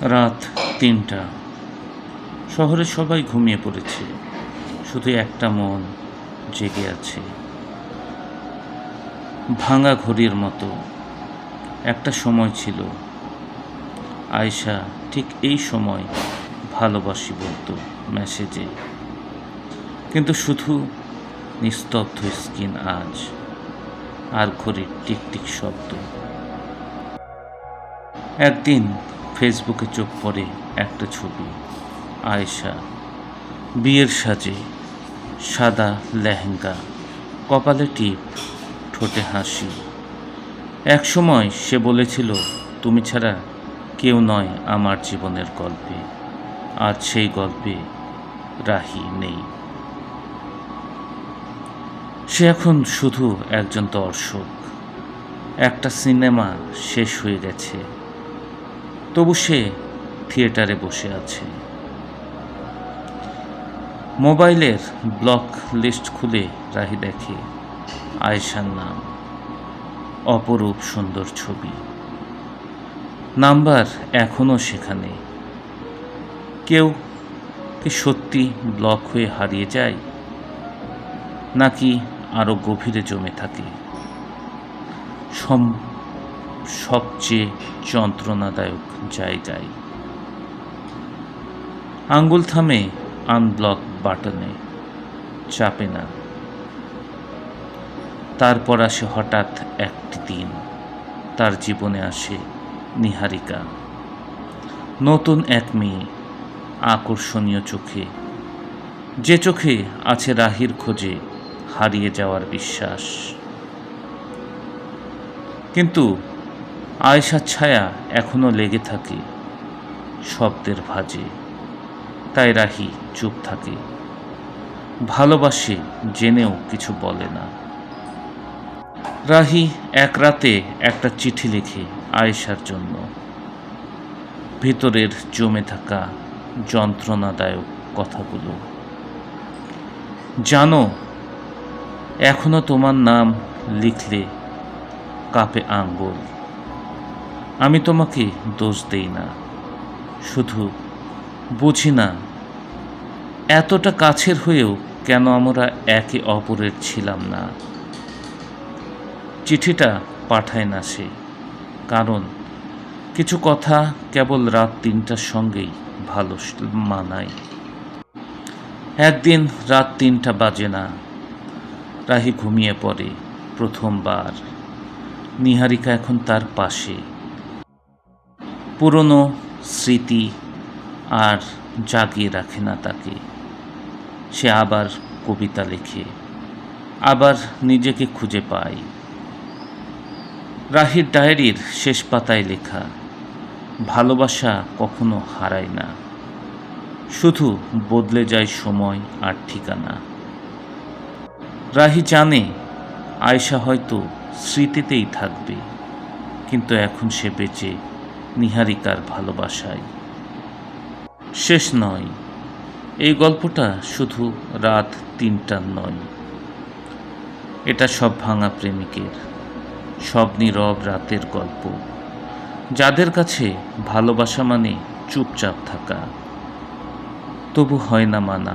রাত তিনটা। শহরে সবাই ঘুমিয়ে পড়েছে। শুধু একটা মন জেগে আছে। ভাঙা ঘড়ির মতো। একটা সময় ছিল। আয়শা ঠিক এই সময় ভালোবাসি বলতো মেসেজে। কিন্তু শুধু নিস্তব্ধ স্কিন আজ আর ঘড়ির টিকটিক শব্দ। একদিন ফেসবুকে চোখ পড়ে একটা ছবি, আয়েশা। বিয়ের সাজে সাদা লেহেঙ্গা, কপালে টিপ, ঠোঁটে হাসি। এক সময় সে বলেছিল, তুমি ছাড়া কেউ নয় আমার জীবনের গল্পে। আজ সেই গল্পে রাহি নেই। সে এখন শুধু একজন দর্শক। একটা সিনেমা শেষ হয়ে গেছে। তবু সে থিয়েটারে বসে আছে। মোবাইলের ব্লক লিস্ট খুলে রাহি দেখে আয়েশার নাম, অপরূপ সুন্দর ছবি। নাম্বার এখনও সেখানে। কেউ কি সত্যি ব্লক হয়ে হারিয়ে যায়? নাকি আরও গভীরে জমে থাকে? সম সবচেয়ে যন্ত্রণাদায়ক জায়গায়। আঙ্গুল থামে আনব্লক বাটনে চাপে না। তারপর আসে হঠাৎ একটি দিন। তার জীবনে আসে নিহারিকা। নতুন এক মেয়ে, আকর্ষণীয় চোখে। যে চোখে আছে রাহির খোঁজে, হারিয়ে যাওয়ার বিশ্বাস। কিন্তু আয়েশার ছায়া এখনও লেগে থাকে শব্দের ভাজে। তাই রাহি চুপ থাকে। ভালোবাসে জেনেও কিছু বলে না। রাহি এক রাতে একটা চিঠি লিখে আয়েশার জন্য। ভিতরের জমে থাকা যন্ত্রণাদায়ক কথাগুলো। জানো, এখনও তোমার নাম লিখলে কাপে আঙ্গুল। আমি তোমাকে দোষ দেই না। শুধু বুঝি না, এতটা কাছের হয়েও কেন আমরা একে অপরের ছিলাম না? চিঠিটা পাঠায় না সে, কারণ কিছু কথা কেবল রাত তিনটার সঙ্গেই ভালো মানায়। একদিন রাত তিনটা বাজে না, রাহি ঘুমিয়ে পড়ে প্রথমবার। নিহারিকা এখন তার পাশে। পুরনো স্মৃতি আর জাগিয়ে রাখে না তাকে। সে আবার কবিতা লেখে, আবার নিজেকে খুঁজে পায়। রাহির ডায়েরির শেষ পাতায় লেখা, ভালোবাসা কখনো হারায় না। শুধু বদলে যায় সময় আর ঠিকানা। রাহি জানে, আয়শা হয়তো স্মৃতিতেই থাকবে, কিন্তু এখন সে বেঁচে নিহারিকার ভালোবাসায়। শেষ নয়। এই গল্পটা শুধু রাত তিনটার নয়। এটা সব ভাঙা প্রেমিকের, সব নীরব রাতের গল্প। যাদের কাছে ভালোবাসা মানে চুপচাপ থাকা। তবু হয় না মানা।